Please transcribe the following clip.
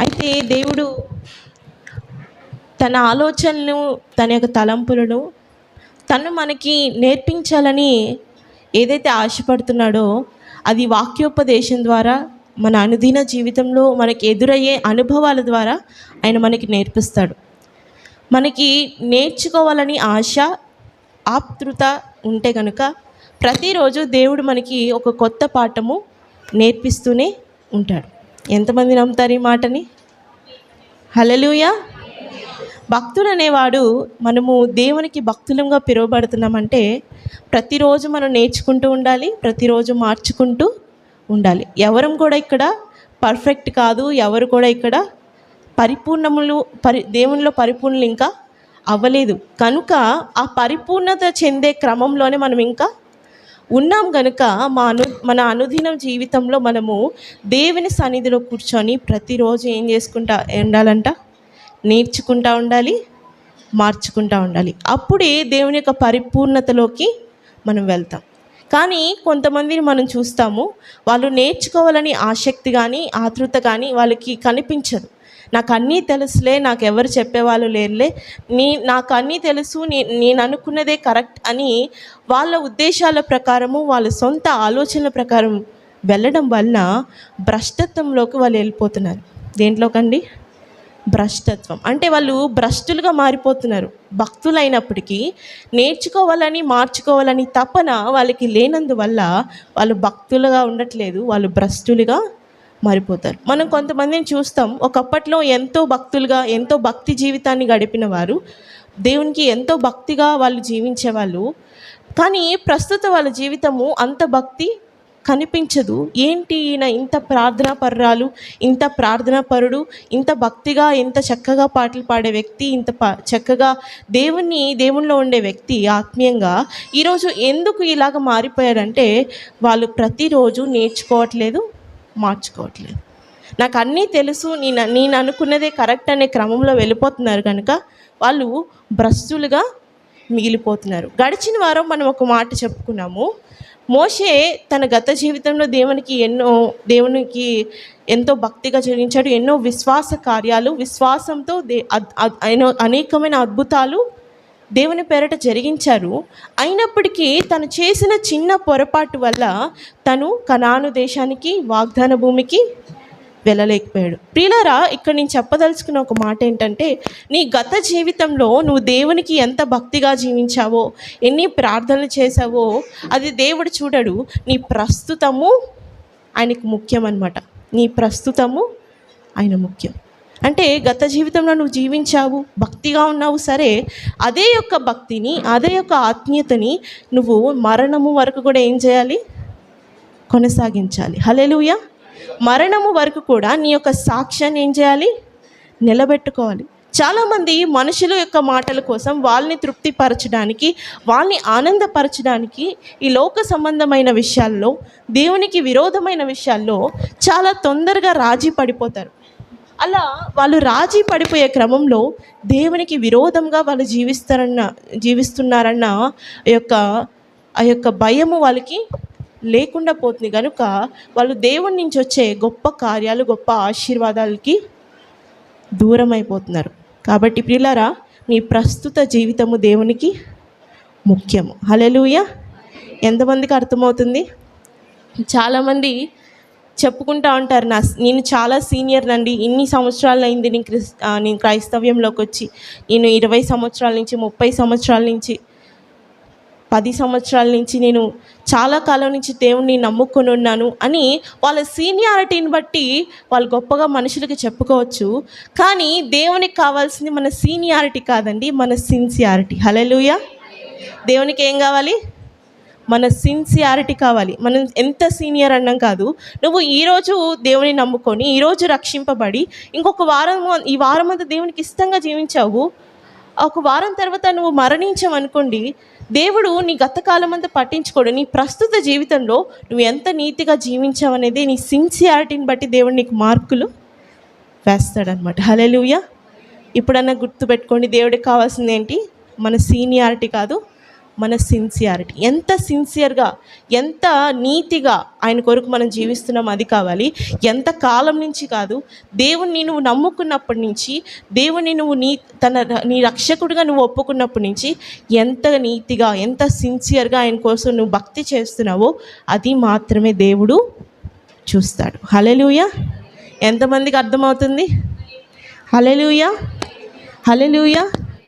అయితే దేవుడు తన ఆలోచనలు తన యొక్క తలంపులను తను మనకి నేర్పించాలని ఏదైతే ఆశపడుతున్నాడో అది వాక్యోపదేశం ద్వారా మన అనుదిన జీవితంలో మనకి ఎదురయ్యే అనుభవాల ద్వారా ఆయన మనకి నేర్పిస్తాడు. మనకి నేర్చుకోవాలని ఆశ ఆప్తృత ఉంటే కనుక ప్రతిరోజు దేవుడు మనకి ఒక కొత్త పాఠము నేర్పిస్తూనే ఉంటాడు. ఎంతమంది నమ్ముతారు ఈ మాటని? హలలుయా భక్తుడు అనేవాడు మనము దేవునికి భక్తులంగా పిలువబడుతున్నామంటే ప్రతిరోజు మనం నేర్చుకుంటూ ఉండాలి ప్రతిరోజు మార్చుకుంటూ ఉండాలి. ఎవరం కూడా ఇక్కడ పర్ఫెక్ట్ కాదు ఎవరు కూడా ఇక్కడ పరిపూర్ణములు పరి దేవునిలో పరిపూర్ణలు ఇంకా అవ్వలేదు. కనుక ఆ పరిపూర్ణత చెందే క్రమంలోనే మనం ఇంకా ఉన్నాం గనుక మా అను మన అనుదినం జీవితంలో మనము దేవుని సన్నిధిలో కూర్చొని ప్రతిరోజు ఏం చేసుకుంటా ఉండాలంట? నేర్చుకుంటా ఉండాలి మార్చుకుంటా ఉండాలి. అప్పుడే దేవుని యొక్క పరిపూర్ణతలోకి మనం వెళ్తాం. కానీ కొంతమందిని మనం చూస్తాము వాళ్ళు నేర్చుకోవాలని ఆసక్తి కానీ ఆతృత కానీ వాళ్ళకి కనిపించదు. నాకు అన్నీ తెలుసులే నాకు ఎవరు చెప్పేవాళ్ళు లేరులే. నీ నాకు అన్నీ తెలుసు నీ నేను అనుకున్నదే కరెక్ట్ అని వాళ్ళ ఉద్దేశాల ప్రకారము వాళ్ళ సొంత ఆలోచనల ప్రకారం వెళ్ళడం వలన భ్రష్టత్వంలోకి వాళ్ళు వెళ్ళిపోతున్నారు. దేంట్లోకండి? భ్రష్టత్వం. అంటే వాళ్ళు భ్రష్టులుగా మారిపోతున్నారు. భక్తులైనప్పటికీ నేర్చుకోవాలని మార్చుకోవాలని తపన వాళ్ళకి లేనందువల్ల వాళ్ళు భక్తులుగా ఉండట్లేదు వాళ్ళు భ్రష్టులుగా మారిపోతారు. మనం కొంతమందిని చూస్తాం ఒకప్పట్లో ఎంతో భక్తులుగా ఎంతో భక్తి జీవితాన్ని గడిపిన వారు దేవునికి ఎంతో భక్తిగా వాళ్ళు జీవించేవాళ్ళు కానీ ప్రస్తుత వాళ్ళ జీవితము అంత భక్తి కనిపించదు. ఏంటి ఈయన ఇంత ప్రార్థనా పర్రాలు ఇంత ప్రార్థనా పరుడు ఇంత భక్తిగా ఇంత చక్కగా పాటలు పాడే వ్యక్తి ఇంత చక్కగా దేవుణ్ణి దేవునిలో ఉండే వ్యక్తి ఆత్మీయంగా ఈరోజు ఎందుకు ఇలాగ మారిపోయాడంటే వాళ్ళు ప్రతిరోజు నేర్చుకోవట్లేదు మార్చుకోవట్లేదు. నాకు అన్నీ తెలుసు నేను నేను అనుకున్నదే కరెక్ట్ అనే క్రమంలో వెళ్ళిపోతున్నారు కనుక వాళ్ళు భ్రష్టులుగా మిగిలిపోతున్నారు. గడిచిన వారం మనం ఒక మాట చెప్పుకున్నాము. మోషే తన గత జీవితంలో దేవునికి ఎన్నో దేవునికి ఎంతో భక్తిగా జరిగించాడు ఎన్నో విశ్వాస కార్యాలు విశ్వాసంతో దే అద్- అనేకమైన అద్భుతాలు దేవుని పేరట జరిగించారు. అయినప్పటికీ తను చేసిన చిన్న పొరపాటు వల్ల తను కనాను దేశానికి వాగ్దాన భూమికి వెళ్ళలేకపోయాడు. ప్రియులరా ఇక్కడ నేను చెప్పదలుచుకున్న ఒక మాట ఏంటంటే నీ గత జీవితంలో నువ్వు దేవునికి ఎంత భక్తిగా జీవించావో ఎన్ని ప్రార్థనలు చేసావో అది దేవుడు చూడడు. నీ ప్రస్తుతము ఆయనకు ముఖ్యం అనమాట నీ ప్రస్తుతము ఆయన ముఖ్యం. అంటే గత జీవితంలో నువ్వు జీవించావు భక్తిగా ఉన్నావు సరే అదే యొక్క భక్తిని అదే యొక్క ఆత్మీయతని నువ్వు మరణము వరకు కూడా ఏం చేయాలి? కొనసాగించాలి. హలేలుయ మరణము వరకు కూడా నీ యొక్క సాక్ష్యాన్ని ఏం చేయాలి? నిలబెట్టుకోవాలి. చాలామంది మనుషుల యొక్క మాటల కోసం వాళ్ళని తృప్తిపరచడానికి వాళ్ళని ఆనందపరచడానికి ఈ లోక సంబంధమైన విషయాల్లో దేవునికి విరోధమైన విషయాల్లో చాలా తొందరగా రాజీ పడిపోతారు. అలా వాళ్ళు రాజీ పడిపోయే క్రమంలో దేవునికి విరోధంగా వాళ్ళు జీవిస్తారన్న జీవిస్తున్నారన్న ఆ యొక్క ఆ యొక్క భయము వాళ్ళకి లేకుండా పోతుంది. కనుక వాళ్ళు దేవుడి నుంచి వచ్చే గొప్ప కార్యాలు గొప్ప ఆశీర్వాదాలకి దూరం అయిపోతున్నారు కాబట్టి ప్రియులారా మీ ప్రస్తుత జీవితము దేవునికి ముఖ్యము. హలెలూయ ఎంతమందికి అర్థమవుతుంది? చాలామంది చెప్పుకుంటా ఉంటారు. నా నేను చాలా సీనియర్ నండి. ఇన్ని సంవత్సరాలు అయింది నేను క్రిస్ నేను క్రైస్తవ్యంలోకి వచ్చి నేను ఇరవై సంవత్సరాల నుంచి ముప్పై సంవత్సరాల నుంచి పది సంవత్సరాల నుంచి నేను చాలా కాలం నుంచి దేవుణ్ణి నమ్ముకొని ఉన్నాను అని వాళ్ళ సీనియారిటీని బట్టి వాళ్ళు గొప్పగా మనుషులకి చెప్పుకోవచ్చు. కానీ దేవునికి కావాల్సింది మన సీనియారిటీ కాదండి మన సిన్సియారిటీ. హలెలుయ దేవునికి ఏం కావాలి? మన సిన్సియారిటీ కావాలి. మనం ఎంత సీనియర్ అన్నం కాదు. నువ్వు ఈరోజు దేవుని నమ్ముకొని ఈరోజు రక్షింపబడి ఇంకొక వారం ఈ వారం అంతా దేవునికి ఇష్టంగా జీవించావు. ఒక వారం తర్వాత నువ్వు మరణించావనుకోండి దేవుడు నీ గతకాలం అంతా పట్టించుకోడు. నీ ప్రస్తుత జీవితంలో నువ్వు ఎంత నీతిగా జీవించావనేది నీ సిన్సియారిటీని బట్టి దేవుడు నీకు మార్కులు వేస్తాడనమాట హలెలుయ ఇప్పుడన్నా గుర్తుపెట్టుకోండి దేవుడికి కావాల్సింది ఏంటి? మన సీనియారిటీ కాదు. మన సిన్సియారిటీ ఎంత సిన్సియర్గా ఎంత నీతిగా ఆయన కొరకు మనం జీవిస్తున్నాం అది కావాలి. ఎంత కాలం నుంచి కాదు దేవుణ్ణి నువ్వు నమ్ముకున్నప్పటి నుంచి దేవుణ్ణి నువ్వు నీ తన నీ రక్షకుడిగా నువ్వు ఒప్పుకున్నప్పటి నుంచి ఎంత నీతిగా ఎంత సిన్సియర్గా ఆయన కోసం నువ్వు భక్తి చేస్తున్నావో అది మాత్రమే దేవుడు చూస్తాడు. హలెలుయ ఎంతమందికి అర్థమవుతుంది? Hallelujah hallelujah